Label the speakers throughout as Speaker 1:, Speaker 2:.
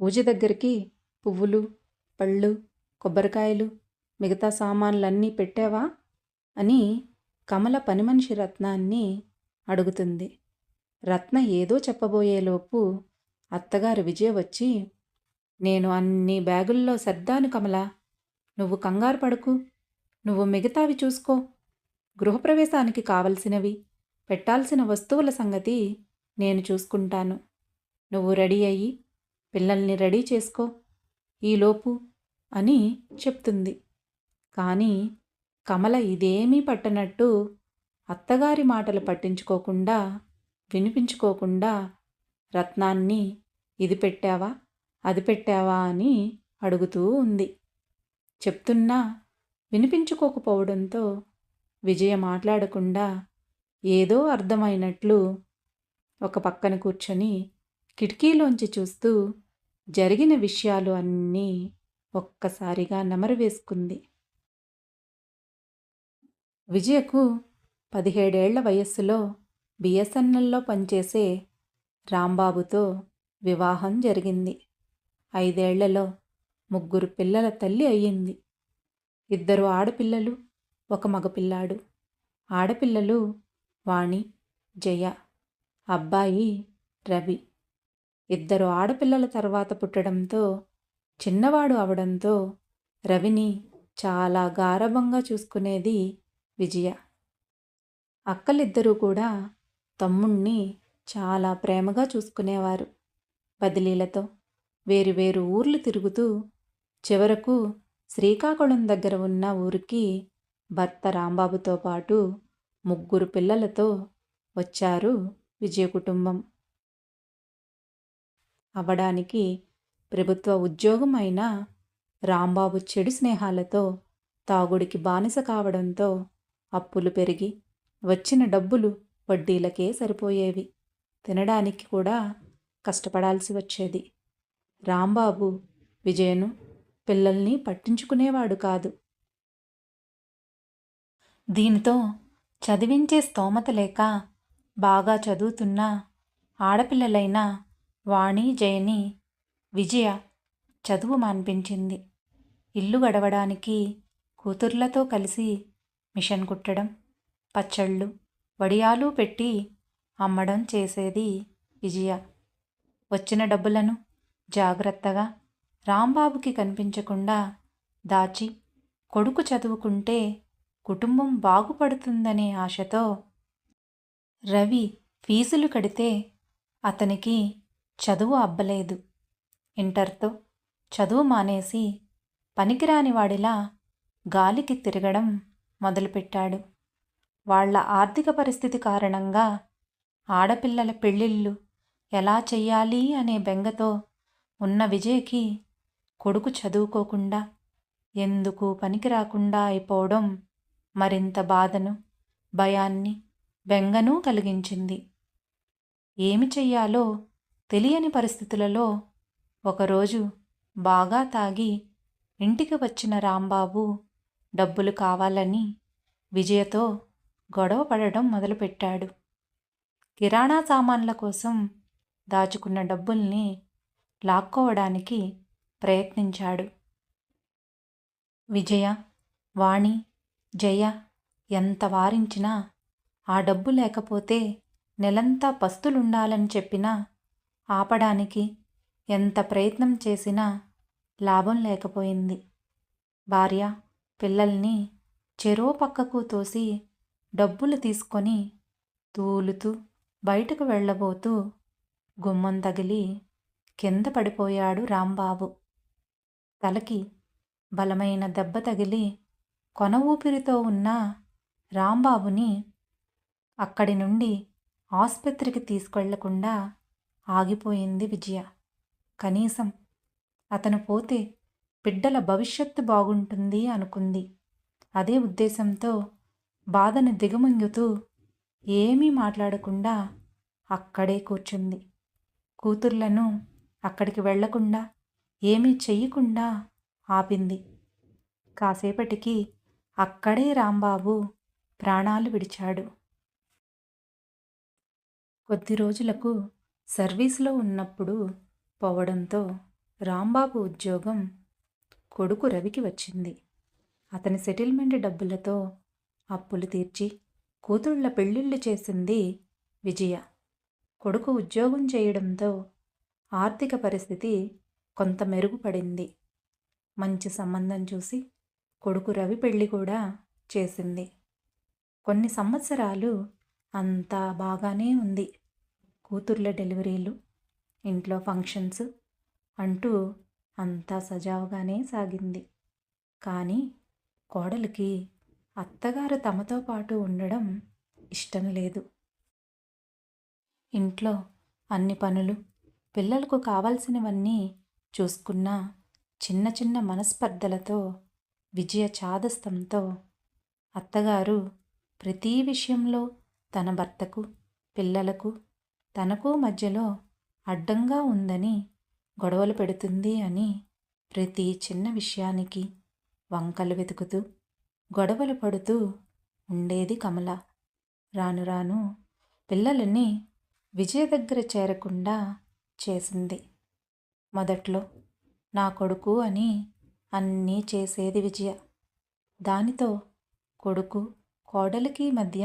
Speaker 1: పూజ దగ్గరికి పువ్వులు పళ్ళు కొబ్బరికాయలు మిగతా సామాన్లన్నీ పెట్టావా? అని కమల పనిమనిషి రత్నాన్ని అడుగుతుంది. రత్న ఏదో చెప్పబోయేలోపు అత్తగారు విజయ వచ్చి నేను అన్ని బ్యాగుల్లో సర్దాను కమల. నువ్వు కంగారు పడుకు. నువ్వు మిగతావి చూసుకో. గృహప్రవేశానికి కావలసినవి పెట్టాల్సిన వస్తువుల సంగతి నేను చూసుకుంటాను. నువ్వు రెడీ అయ్యి పిల్లల్ని రెడీ చేసుకో ఈలోపు అని చెప్తుంది. కానీ కమల ఇదేమీ పట్టనట్టు అత్తగారి మాటలు పట్టించుకోకుండా వినిపించుకోకుండా రత్నాన్ని ఇది పెట్టావా అది పెట్టావా అని అడుగుతూ ఉంది. చెప్తున్నా వినిపించుకోకపోవడంతో విజయ మాట్లాడకుండా ఏదో అర్థమైనట్లు ఒక పక్కన కూర్చొని కిటికీలోంచి చూస్తూ జరిగిన విషయాలు అన్నీ ఒక్కసారిగా నెమరు వేసుకుంది విజయకు పదిహేడేళ్ళ వయస్సులో బిఎస్ఎన్ఎల్లో పనిచేసే రాంబాబుతో వివాహం జరిగింది. ఐదేళ్ళలో ముగ్గురు పిల్లల తల్లి అయ్యింది. ఇద్దరు ఆడపిల్లలు ఒక మగపిల్లాడు. ఆడపిల్లలు వాణి జయ అబ్బాయి రవి. ఇద్దరు ఆడపిల్లల తర్వాత పుట్టడంతో చిన్నవాడు అవడంతో రవిని చాలా గారభంగా చూసుకునేది విజయ. అక్కలిద్దరూ కూడా తమ్ముణ్ణి చాలా ప్రేమగా చూసుకునేవారు. బదిలీలతో వేరువేరు ఊర్లు తిరుగుతూ చివరకు శ్రీకాకుళం దగ్గర ఉన్న ఊరికి భర్త రాంబాబుతో పాటు ముగ్గురు పిల్లలతో వచ్చారు విజయ కుటుంబం. అవ్వడానికి ప్రభుత్వ ఉద్యోగం అయిన రాంబాబు చెడు స్నేహాలతో తాగుడికి బానిస కావడంతో అప్పులు పెరిగి వచ్చిన డబ్బులు వడ్డీలకే సరిపోయేవి. తినడానికి కూడా కష్టపడాల్సి వచ్చేది. రాంబాబు విజయను పిల్లల్ని పట్టించుకునేవాడు కాదు. దీనితో చదివించే స్తోమత లేక బాగా చదువుతున్న ఆడపిల్లలైన వాణి జయని విజయ చదువు మాన్పించింది. ఇల్లు గడవడానికి కూతుర్లతో కలిసి మిషన్ కుట్టడం పచ్చళ్ళు వడియాలు పెట్టి అమ్మడం చేసేది విజయ. వచ్చిన డబ్బులను జాగ్రత్తగా రాంబాబుకి కనిపించకుండా దాచి కొడుకు చదువుకుంటే కుటుంబం బాగుపడుతుందనే ఆశతో రవి ఫీజులు కడితే అతనికి చదువు అబ్బలేదు. ఇంటర్తో చదువు మానేసి పనికిరాని వాడిలా గాలికి తిరగడం మొదలుపెట్టాడు. వాళ్ళ ఆర్థిక పరిస్థితి కారణంగా ఆడపిల్లల పెళ్ళిళ్ళు ఎలా చెయ్యాలి అనే బెంగతో ఉన్న విజయ్కి కొడుకు చదువుకోకుండా ఎందుకు పనికి రాకుండా అయిపోవడం మరింత బాధను భయాన్ని బెంగను కలిగించింది. ఏమి చెయ్యాలో తెలియని పరిస్థితులలో ఒకరోజు బాగా తాగి ఇంటికి వచ్చిన రాంబాబు డబ్బులు కావాలని విజయతో గొడవ పడడం మొదలుపెట్టాడు. కిరాణా సామాన్ల కోసం దాచుకున్న డబ్బుల్ని లాక్కోవడానికి ప్రయత్నించాడు. విజయ వాణి జయ ఎంత వారించినా ఆ డబ్బు లేకపోతే నెలంతా పస్తులుండాలని చెప్పినా ఆపడానికి ఎంత ప్రయత్నం చేసినా లాభం లేకపోయింది. భార్య పిల్లల్ని చెరో పక్కకు తోసి డబ్బులు తీసుకొని తూలుతూ బయటకు వెళ్ళబోతూ గుమ్మం తగిలి కింద పడిపోయాడు రాంబాబు. తలకి బలమైన దెబ్బ తగిలి కొన ఊపిరితో ఉన్న రాంబాబుని అక్కడి నుండి ఆసుపత్రికి తీసుకెళ్ళకుండా ఆగిపోయింది విజయ. కనీసం అతను పోతే బిడ్డల భవిష్యత్తు బాగుంటుంది అనుకుంది. అదే ఉద్దేశంతో బాధను దిగమంగుతూ ఏమీ మాట్లాడకుండా అక్కడే కూర్చుంది. కూతుర్లను అక్కడికి వెళ్ళకుండా ఏమీ చెయ్యకుండా ఆపింది. కాసేపటికి అక్కడే రాంబాబు ప్రాణాలు విడిచాడు. కొద్ది రోజులకు సర్వీసులో ఉన్నప్పుడు పోవడంతో రాంబాబు ఉద్యోగం కొడుకు రవికి వచ్చింది. అతని సెటిల్మెంట్ డబ్బులతో అప్పులు తీర్చి కూతుళ్ళ పెళ్ళిళ్ళు చేసింది విజయ. కొడుకు ఉద్యోగం చేయడంతో ఆర్థిక పరిస్థితి కొంత మెరుగుపడింది. మంచి సంబంధం చూసి కొడుకు రవి పెళ్ళి కూడా చేసింది. కొన్ని సంవత్సరాలు అంతా బాగానే ఉంది. కూతుర్ల డెలివరీలు ఇంట్లో ఫంక్షన్స్ అంటూ అంతా సజావుగానే సాగింది. కానీ కోడలికి అత్తగారు తమతో పాటు ఉండడం ఇష్టం లేదు ఇంట్లో అన్ని పనులు పిల్లలకు కావాల్సినవన్నీ చూసుకున్న చిన్న చిన్న మనస్పర్ధలతో విజయ చాదస్తంతో అత్తగారు ప్రతి విషయంలో తన భర్తకు పిల్లలకు తనకు మధ్యలో అడ్డంగా ఉందని గొడవలు పెడుతుంది అని ప్రతి చిన్న విషయానికి వంకలు వెతుకుతూ గొడవలు పడుతూ ఉండేది కమల. రాను రాను పిల్లలని విజయ దగ్గర చేరకుండా చేసింది. మొదట్లో నా కొడుకు అని అన్నీ చేసేది విజయ. దానితో కొడుకు కోడలికి మధ్య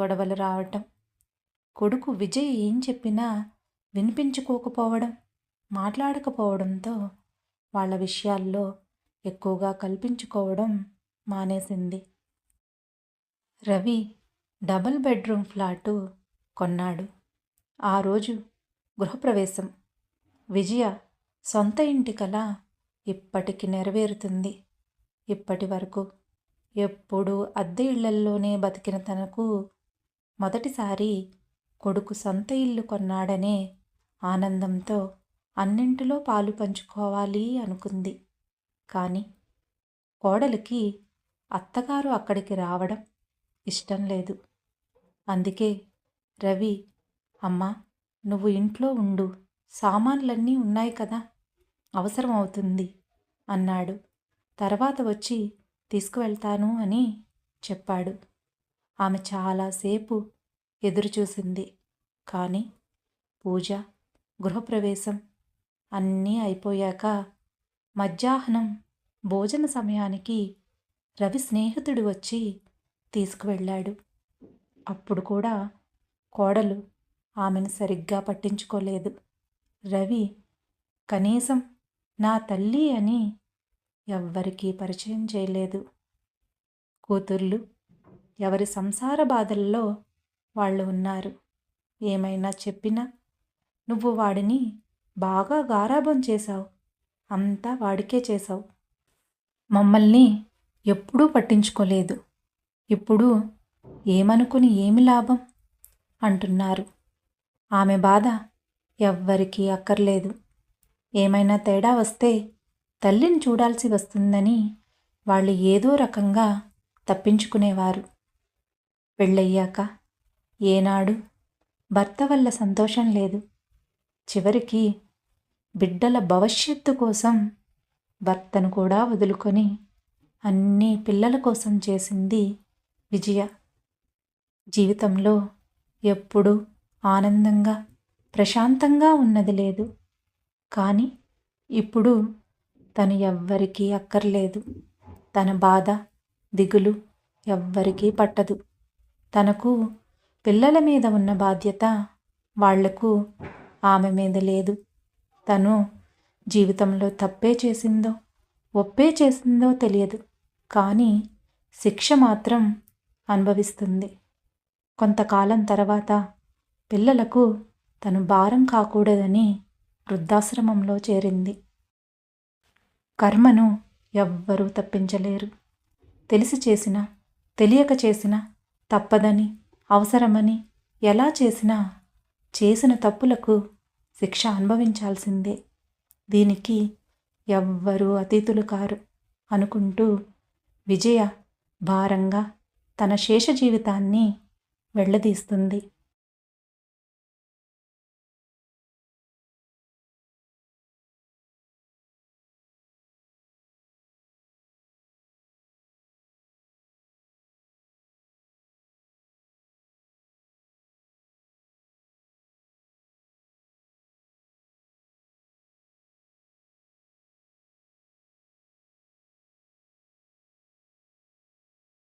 Speaker 1: గొడవలు రావటం కొడుకు విజయ్ ఏం చెప్పినా వినిపించుకోకపోవడం మాట్లాడకపోవడంతో వాళ్ళ విషయాల్లో ఎక్కువగా కల్పించుకోవడం మానేసింది. రవి డబుల్ బెడ్రూమ్ ఫ్లాటు కొన్నాడు. ఆ రోజు గృహప్రవేశం. విజయ సొంత ఇంటి కళ ఇప్పటికి నెరవేరుతుంది. ఇప్పటి వరకు ఎప్పుడూ అద్దె ఇళ్ళల్లోనే బతికిన తనకు మొదటిసారి కొడుకు సొంత ఇల్లు కొన్నాడనే ఆనందంతో అన్నింటిలో పాలు పంచుకోవాలి అనుకుంది. కానీ కోడలికి అత్తగారు అక్కడికి రావడం ఇష్టం లేదు. అందుకే రవి అమ్మా నువ్వు ఇంట్లో ఉండు. సామాన్లన్నీ ఉన్నాయి కదా. అవసరం అవుతుంది అన్నాడు. తర్వాత వచ్చి తీసుకువెళ్తాను అని చెప్పాడు. ఆమె చాలాసేపు ఎదురుచూసింది. కానీ పూజ గృహప్రవేశం అన్నీ అయిపోయాక మధ్యాహ్నం భోజన సమయానికి రవి స్నేహితుడు వచ్చి తీసుకువెళ్ళాడు. అప్పుడు కూడా కోడలు ఆమెను సరిగ్గా పట్టించుకోలేదు. రవి కనీసం నా తల్లి అని ఎవ్వరికీ పరిచయం చేయలేదు. కూతుర్లు ఎవరి సంసార బాధల్లో వాళ్ళు ఉన్నారు. ఏమైనా చెప్పినా నువ్వు వాడిని బాగా గారాబం చేశావు. అంతా వాడికే చేశావు. మమ్మల్ని ఎప్పుడూ పట్టించుకోలేదు. ఇప్పుడు ఏమనుకుని ఏమి లాభం? అంటున్నారు. ఆమె బాధ ఎవ్వరికీ అక్కర్లేదు. ఏమైనా తేడా వస్తే తల్లిని చూడాల్సి వస్తుందని వాళ్ళు ఏదో రకంగా తప్పించుకునేవారు. పెళ్ళయ్యాక ఏనాడు? భర్త వల్ల సంతోషం లేదు. చివరికి బిడ్డల భవిష్యత్తు కోసం భర్తను కూడా వదులుకొని అన్నీ పిల్లల కోసం చేసింది విజయ. జీవితంలో ఎప్పుడూ ఆనందంగా ప్రశాంతంగా ఉన్నది లేదు. కానీ ఇప్పుడు తను ఎవ్వరికీ అక్కర్లేదు. తన బాధ దిగులు ఎవ్వరికీ పట్టదు. తనకు పిల్లల మీద ఉన్న బాధ్యత వాళ్ళకు ఆమె మీద లేదు. తను జీవితంలో తప్పే చేసిందో ఒప్పే చేసిందో తెలియదు. కానీ శిక్ష మాత్రం అనుభవిస్తుంది. కొంతకాలం తర్వాత పిల్లలకు తను భారం కాకూడదని వృద్ధాశ్రమంలో చేరింది. కర్మను ఎవ్వరూ తప్పించలేరు. తెలిసి చేసినా తెలియక చేసినా తప్పదని అవసరమని ఎలా చేసినా చేసిన తప్పులకు శిక్ష అనుభవించాల్సిందే. దీనికి ఎవ్వరూ అతీతులు కారు అనుకుంటూ విజయ భారంగా తన శేష జీవితాన్ని వెళ్ళదీస్తుంది